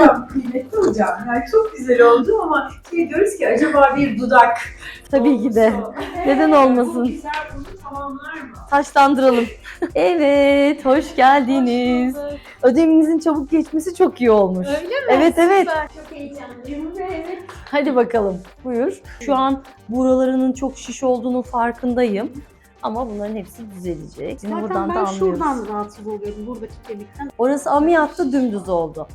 hocam, kıymetli hocam. Yani çok güzel oldu ama şey diyoruz ki acaba bir dudak Tabii ki de. Neden Bu olmasın? güzel bunu tamamlar mı? Taşlandıralım. evet, hoş geldiniz. Ödevinizin çabuk geçmesi çok iyi olmuş. Öyle mi? Evet, evet. Süper. Çok heyecanlıyım. Evet. Hadi bakalım. Buyur. Şu an buralarının çok şiş olduğunu farkındayım. Ama bunların hepsi düzelecek. Şimdi Zaten buradan da ben anlıyoruz. şuradan rahatsız oluyorum. Buradaki kemikten. Orası ameliyatta dümdüz oldu.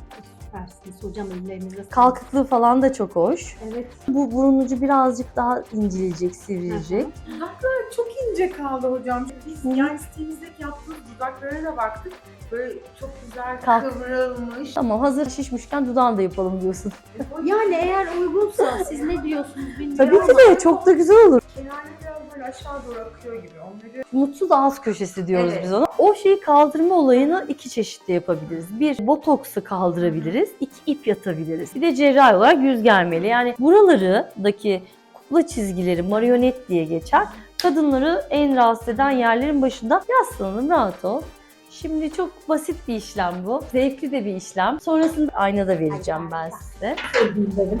Süpersiniz hocam ellerinize. Kalkıklığı falan da çok hoş. Evet. Bu burun ucu birazcık daha inceleyecek, sivrilecek. Dudaklar çok ince kaldı hocam. Biz yani sitemizdeki yaptığımız dudaklara da baktık. Böyle çok güzel Kalk. kıvrılmış. Tamam hazır şişmişken dudağını da yapalım diyorsun. Yani eğer uygunsa siz ne diyorsunuz bilmiyorum Tabii ki ama de çok da güzel olur. Kenarları biraz böyle aşağı doğru akıyor gibi. Onları Mutsuz ağız köşesi diyoruz Evet. biz ona. O şeyi kaldırma olayını iki çeşitli yapabiliriz. Bir, botoksu kaldırabiliriz. iki ip yatabiliriz. Bir de cerrahi olarak yüz germeli. Yani buralarındaki kukla çizgileri marionet diye geçer. Kadınları en rahatsız eden yerlerin başında yaslanalım rahat ol. Şimdi çok basit bir işlem bu. Zevkli de bir işlem. Sonrasında aynada vereceğim ben size. sevdiğim benim.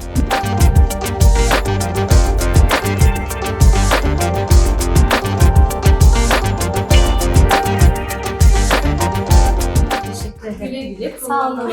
Teşekkür ederim. güle güle Sağ olun.